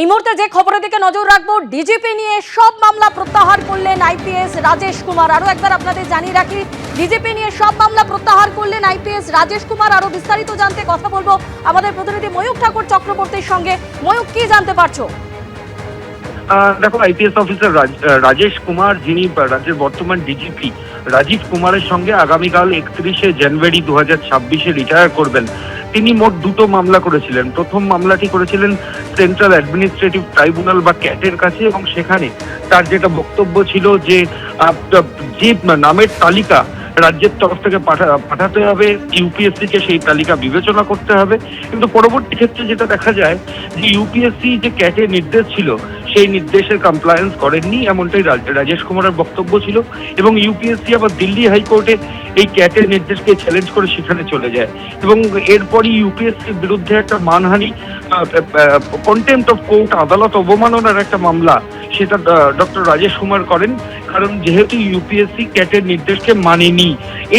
এই মুহূর্তে যে খবরের দিকে নজর রাখব ডিজিপি নিয়ে সব মামলা প্রত্যাহার করলেন আইপিএস রাজেশ কুমার। আরও একবার আপনাদের জানিয়ে রাখি ডিজিপি নিয়ে সব মামলা প্রত্যাহার করলেন আইপিএস রাজেশ কুমার। আরও বিস্তারিত জানতে কথা বলব আমাদের প্রতিনিধি ময়ূক ঠাকুর চক্রবর্তীর সঙ্গে। ময়ূক কি জানতে পারছ? দেখো আইপিএস অফিসার রাজ- রাজেশ কুমার, যিনি রাজ্যের বর্তমান ডিজিপি রাজীব কুমারের সঙ্গে আগামীকাল একত্রিশে জানুয়ারি দু হাজার ছাব্বিশে রিটায়ার করবেন। তিনি মোট দুটো মামলা করেছিলেন। প্রথম মামলাটি করেছিলেন সেন্ট্রাল অ্যাডমিনিস্ট্রেটিভ ট্রাইব্যুনাল বা ক্যাটের কাছে এবং সেখানে তার যেটা বক্তব্য ছিল যে যে নামের তালিকা রাজ্যের তরফ থেকে পাঠা- পাঠাতে হবে, ইউপিএসসি কে সেই তালিকা বিবেচনা করতে হবে। কিন্তু পরবর্তী ক্ষেত্রে যেটা দেখা যায় যে, ইউপিএসসি যে ক্যাটের নির্দেশ ছিল সেই নির্দেশের কমপ্লায়েন্স করেননি, এমনটাই রাজেশ কুমারের বক্তব্য ছিল। এবং ইউপিএসসি আবার দিল্লি হাইকোর্টে এই ক্যাটের নির্দেশকে চ্যালেঞ্জ করে সেখানে চলে যায়। এবং এরপরই ইউপিএসসির বিরুদ্ধে একটা মানহানি কন্টেম্প অফ কোর্ট আদালত অবমাননার একটা মামলা, সেটা ডক্টর রাজেশ কুমার করেন। কারণ যেহেতু ইউপিএসসি ক্যাটের নির্দেশকে মানেনি,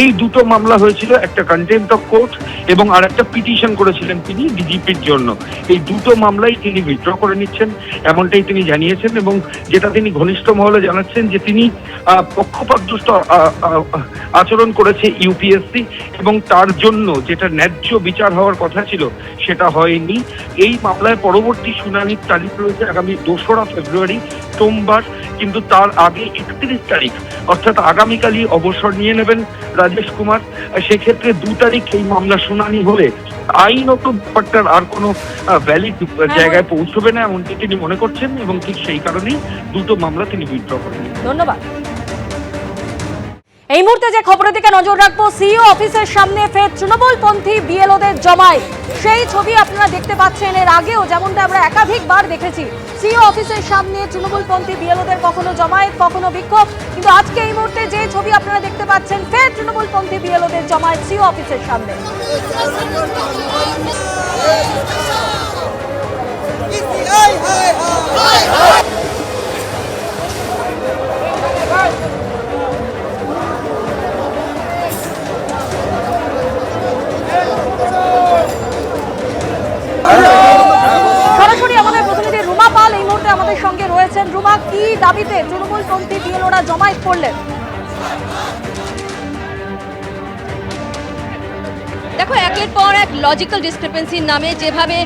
এই দুটো মামলা হয়েছিল, একটা কন্টেম্প অফ কোর্ট এবং আর একটা পিটিশন করেছিলেন তিনি ডিজিপির জন্য। এই দুটো মামলাই তিনি উইথড্র করে নিচ্ছেন, এমনটাই তিনি জানিয়েছেন এবং যেটা তিনি ঘনিষ্ঠ মহলে জানাচ্ছেন যে তিনি পক্ষপাতদুষ্ট আচরণ করেছে ইউপিএসসি এবং তার জন্য যেটা ন্যায্য বিচার হওয়ার কথা ছিল সেটা হয়নি। এই মামলায় পরবর্তী শুনানির তারিখ রয়েছে আগামী দোসরা ফেব্রুয়ারি সোমবার কিন্তু তার আগে একত্রিশ তারিখ অর্থাৎ আগামীকালই অবসর নিয়ে নেবেন রাজেশ কুমার। সেক্ষেত্রে দু তারিখ এই মামলা শুনানি হলে আইনত ব্যাপারটার আর কোনো ভ্যালিড জায়গায় পৌঁছবে না এমনটি তিনি মনে করছেন এবং ঠিক সেই কারণেই দুটো মামলা তিনি উইথড্র করেন। ধন্যবাদ। এই মুহূর্তে যে খবরের দিকে নজর রাখব, সিইও অফিসের সামনে ফের তৃণমূলপন্থী বিএলওদের জমায় সেই ছবি আপনারা দেখতে পাচ্ছেন। এর আগেও যেমনটা আমরা একাধিকবার দেখেছি, সিইও অফিসের সামনে তৃণমূলপন্থী বিএলওদের কখনো জমায়েত, কখনো বিক্ষোভ। কিন্তু আজকে এই মুহূর্তে যে ছবি আপনারা দেখতে পাচ্ছেন, ফের তৃণমূলপন্থী বিএলওদের জমায়েত সিইও অফিসের সামনে। দাবিতে তৃণমূলপন্থী বিএলওরা জমায়েত করলেন। দেখো একের পর এক লজিক্যাল ডিসক্রিপেন্সির নামে যেভাবে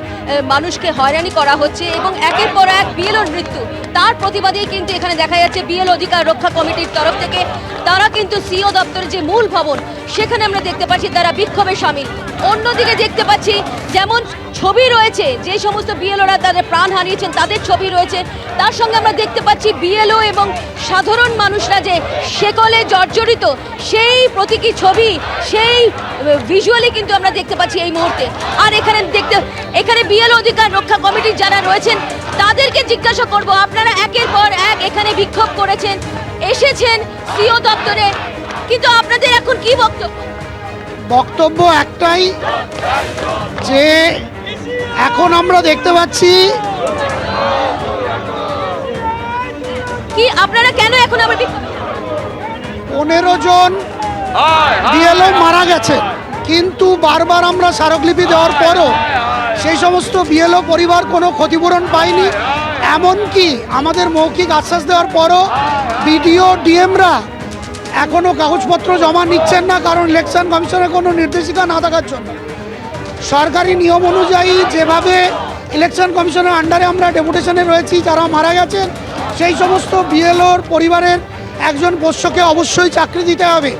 মানুষকে হয়রানি করা হচ্ছে এবং একের পর এক বিএলওর মৃত্যু। তার প্রতিবাদেই কিন্তু এখানে দেখা যাচ্ছে বিএল অধিকার রক্ষা কমিটির তরফ থেকে। তারা কিন্তু সিও দপ্তরের যে মূল ভবন, সেখানে আমরা দেখতে পাচ্ছি তারা বিক্ষোভে সামিল। অন্যদিকে দেখতে পাচ্ছি যেমন ছবি রয়েছে, যে সমস্ত বিএলওরা তাদের প্রাণ হারিয়েছেন, তাদের ছবি রয়েছে। তার সঙ্গে আমরা দেখতে পাচ্ছি বিএলও এবং সাধারণ মানুষরা যে সেকলে জর্জরিত, সেই প্রতীকী ছবি, সেই ভিজুয়ালি কিন্তু আমরা দেখতে পাচ্ছি এই মুহূর্তে। আর এখানে দেখতে, এখানে বিএল অধিকার রক্ষা কমিটির যারা রয়েছেন তাদেরকে জিজ্ঞাসা করব আপনারা একের পর এক এখানে বিক্ষোভ করেছেন এসেছেন সিও দপ্তরে কিন্তু আপনাদের এখন কি বক্তব্য? বক্তব্য একটাই যে এখন আমরা দেখতে পাচ্ছি কি আপনারা কেন এখন আবার পনেরো জন বিএলও মারা গেছে। কিন্তু বারবার আমরা স্মারকলিপি দেওয়ার পরও সেই সমস্ত বিএলও পরিবার কোনো ক্ষতিপূরণ পায়নি। এমনকি আমাদের মৌখিক আশ্বাস দেওয়ার পরও বিডিও, ডিএমরা এখনও কাগজপত্র জমা নিচ্ছেন না, কারণ ইলেকশন কমিশনের কোনো নির্দেশিকা না থাকার জন্য। সরকারি নিয়ম অনুযায়ী যেভাবে ইলেকশন কমিশনের আন্ডারে আমরা ডেপুটেশনে রয়েছি, যারা মারা গেছেন, সেই সমস্ত বিএলওর পরিবারের একজন পোষ্যকে অবশ্যই চাকরি দিতে হবে।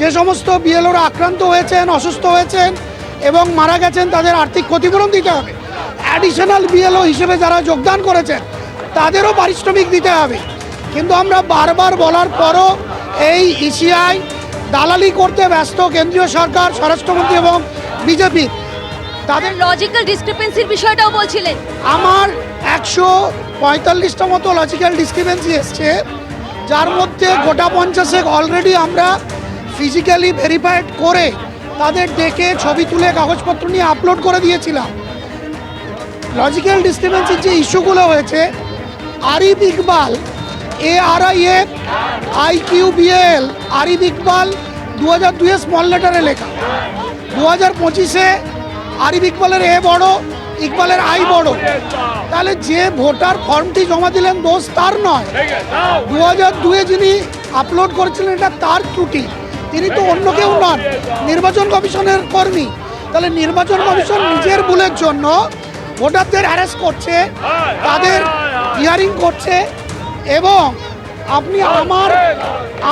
যে সমস্ত বিএলওরা আক্রান্ত হয়েছেন, অসুস্থ হয়েছেন এবং মারা গেছেন তাদের আর্থিক ক্ষতিপূরণ দিতে হবে। অ্যাডিশনাল বিএলও হিসেবে যারা যোগদান করেছেন তাদেরও পারিশ্রমিক দিতে হবে। কিন্তু আমরা বারবার বলার পরও এই ইসিআই দালালি করতে ব্যস্ত কেন্দ্রীয় সরকার স্বরাষ্ট্রমন্ত্রী এবং বিজেপি তাদের লজিক্যাল ডিসক্রিপেন্সির বিষয়টাও বলছিলেন। আমার একশো পঁয়তাল্লিশটা মতো লজিক্যাল ডিসক্রিপেন্সি এসছে যার মধ্যে গোটা পঞ্চাশে অলরেডি আমরা ফিজিক্যালি ভেরিফাইড করে তাদের ডেকে ছবি তুলে কাগজপত্র নিয়ে আপলোড করে দিয়েছিলাম। লজিক্যাল ডিসক্রিপেন্সির যে ইস্যুগুলো হয়েছে Arif Iqbal A R I F I Q BL Arif Iqbal দু হাজার দুয়ে স্মল লেটারে লেখা। দু হাজার পঁচিশে আরিফ ইকবালের এ বড় ইকবালের আই বড়। তাহলে যে ভোটার ফর্মটি জমা দিলেন দোষ তার নয়। দু হাজার দুয়ে যিনি আপলোড করেছিলেন, এটা তার ত্রুটি। তিনি তো অন্য কেউ নন। নির্বাচন কমিশনের কর্মী। তাহলে নির্বাচন কমিশন নিজের ভুলের জন্য ভোটারদের অ্যারেস্ট করছে, তাদের হিয়ারিং করছে এবং আপনি আমার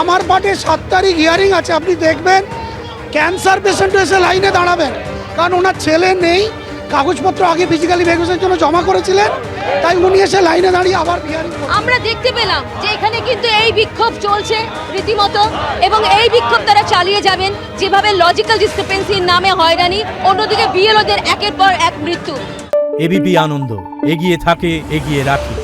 আমার পার্টে সাত তারিখ হিয়ারিং আছে, আপনি দেখবেন ক্যান্সার পেশেন্ট এসে লাইনে দাঁড়াবেন। কারণ ওনার ছেলে নেই, কাগজপত্র আগে ফিজিক্যালি ভেরিফিকেশনের জন্য জমা করেছিলেন তাই উনি এসে লাইনে দাঁড়িয়ে আবার আমরা দেখতে পেলাম যে এখানে কিন্তু এই বিক্ষোভ চলছে রীতিমতো এবং এই বিক্ষোভ তারা চালিয়ে যাবেন যেভাবে লজিক্যাল ডিসক্রিপেন্সির নামে হয়রানি অন্যদিকে বিএলওদের একের পর এক মৃত্যু। এবিপি আনন্দ এগিয়ে থাকে এগিয়ে রাখে।